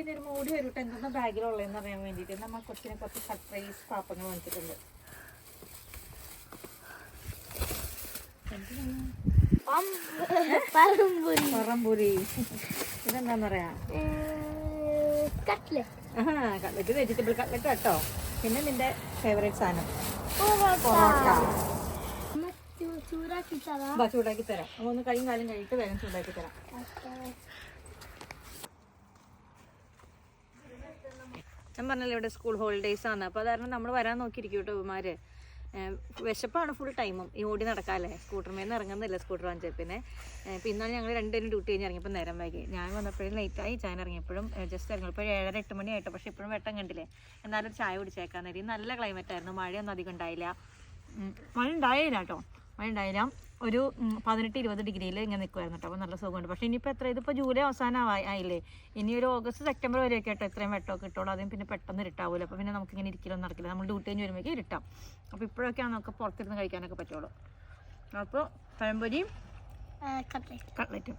എല്ലാ ഒരു മൂടി വരൂട്ടെ. എന്തെന്നാ ബാഗിലുള്ളതെന്ന് അറിയാൻ വേണ്ടിയിട്ട്. നമ്മൾ കൊച്ചിനെ കുറച്ച് സർപ്രൈസ് പാപ്പങ്ങൾ വാങ്ങിച്ചിട്ടുണ്ട് പറമ്പൂരി ഇതെന്താന്ന് പറയാ? കട്ട്ലറ്റ്. കട്ലറ്റ് വെജിറ്റബിൾ കട്ട്ലറ്റ് കേട്ടോ. പിന്നെ നിന്റെ ഫേവറേറ്റ് സാധനം. ചൂടാക്കി തരാം. ഒന്ന് കൈയും കാലും കഴിയിട്ട് വേഗം ചൂടാക്കി തരാം. ഞാൻ പറഞ്ഞല്ലോ ഇവിടെ സ്കൂൾ ഹോളിഡേയ്സ് ആണ്. അപ്പോൾ അതാരണം നമ്മൾ വരാൻ നോക്കിയിരിക്കും കേട്ടോ ഏഹ് വിശപ്പാണ് ഫുൾ ടൈമും ഈ ഓടി നടക്കാല്ലേ? സ്കൂട്ടർമേന്ന് ഇറങ്ങുന്നില്ല സ്കൂട്ടർ വാങ്ങിച്ച. പിന്നെ ഇപ്പം ഇന്നാണ് ഞങ്ങൾ രണ്ടുപേരും ഡ്യൂട്ടി കഴിഞ്ഞ് ഇറങ്ങിയപ്പോൾ നേരം വൈകി. ഞാൻ വന്നപ്പോഴും ലേറ്റായി ചായ ഇറങ്ങിയപ്പോഴും ജസ്റ്റ് ഇറങ്ങിയപ്പോൾ ഏഴര എട്ട് മണി ആയിട്ടോ. പക്ഷേ ഇപ്പോഴും വെട്ടം കണ്ടില്ലേ? എന്നാലും ചായ കുടിച്ചേക്കാൻ നേരി നല്ല ക്ലൈമറ്റ് ആയിരുന്നു. മഴയൊന്നും അധികം ഉണ്ടായില്ല. മഴ ഉണ്ടായില്ല കേട്ടോ മഴ ഉണ്ടായില്ല ഒരു പതിനെട്ട് ഇരുപത് ഡിഗ്രിയിൽ ഇങ്ങനെ നിൽക്കുമായിരുന്നു കേട്ടോ. അപ്പോൾ നല്ല സുഖമുണ്ട്. പക്ഷേ ഇനിയിപ്പോൾ എത്ര ഇതിപ്പോൾ ജൂലൈ അവസാനം ആയില്ലേ? ഇനി ഒരു ഓഗസ്റ്റ് സെപ്റ്റംബർ വരെയൊക്കെ കേട്ടോ ഇത്രയും വെട്ടമൊക്കെ കിട്ടുള്ളൂ അതും പിന്നെ പെട്ടെന്ന് ഇരുട്ടാവില്ല അപ്പോൾ പിന്നെ നമുക്ക് ഇങ്ങനെ ഇരിക്കലൊന്നും നടക്കില്ല. നമ്മൾ ഡ്യൂട്ടി കഴിഞ്ഞ് വരുമ്പോഴേക്കും ഇരുട്ടാം. അപ്പോൾ ഇപ്പോഴൊക്കെയാണ് നമുക്ക് പുറത്തിരുന്ന് കഴിക്കാനൊക്കെ പറ്റുള്ളൂ. അപ്പോൾ പഴംപൊരിയും കട്ട്ലറ്റും